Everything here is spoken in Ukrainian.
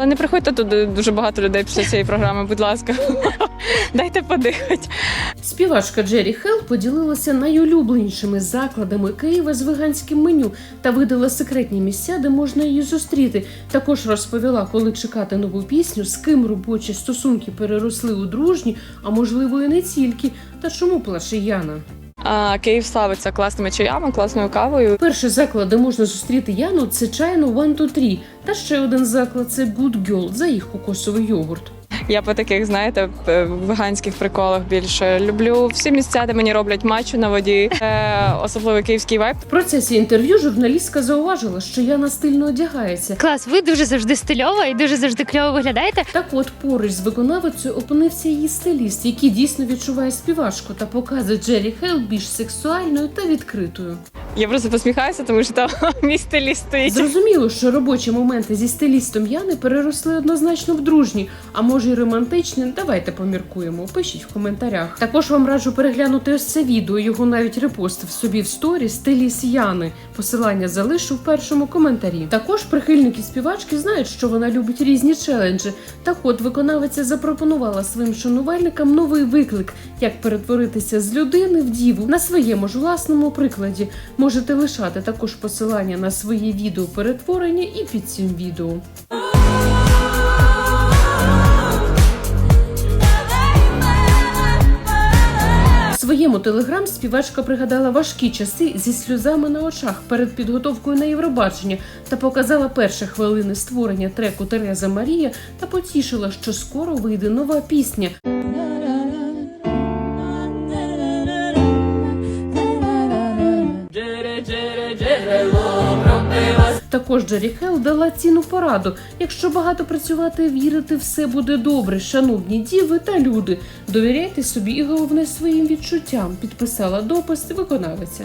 Але не приходьте туди дуже багато людей після цієї програми, будь ласка. Дайте подихати. Співачка Джері Хелл поділилася найулюбленішими закладами Києва з веганським меню та видала секретні місця, де можна її зустріти. Також розповіла, коли чекати нову пісню, з ким робочі стосунки переросли у дружні, а можливо і не тільки. Та чому плаче Яна? Київ славиться класними чаями, класною кавою. Перший заклад, де можна зустріти Яну, це чайну One Two Three. Та ще один заклад це Good Girl за їх кокосовий йогурт. Я по таких, знаєте, п- веганських приколах більше люблю всі місця, де мені роблять матчу на воді, Е, особливо київський вайб. В процесі інтерв'ю журналістка зауважила, що Яна стильно одягається. Клас, ви дуже завжди стильова і дуже завжди кльово виглядаєте. Так от поруч з виконавицею опинився її стиліст, який дійсно відчуває співачку та показує Джері Хейл більш сексуальною та відкритою. Я просто посміхаюся, тому що там мій стиліст стоїть. Зрозуміло, що робочі моменти зі стилістом Яни переросли однозначно в дружні, а може й романтичні. Давайте поміркуємо. Пишіть в коментарях. Також вам раджу переглянути ось це відео. Його навіть репостив собі в сторі стиліст Яни. Посилання залишу в першому коментарі. Також прихильники співачки знають, що вона любить різні челенджі. Так от виконавиця запропонувала своїм шанувальникам новий виклик, як перетворитися з людини в діву на своєму ж власному прикладі. Можете лишати також посилання на своє відео перетворення і під цим відео. Своєму телеграм співачка пригадала важкі часи зі сльозами на очах перед підготовкою на Євробачення та показала перші хвилини створення треку Тереза Марія та потішила, що скоро вийде нова пісня. Також Джері Хелл дала ціну пораду. Якщо багато працювати вірити, все буде добре. Шановні діви та люди, довіряйте собі і головне своїм відчуттям. Підписала допис виконавиця.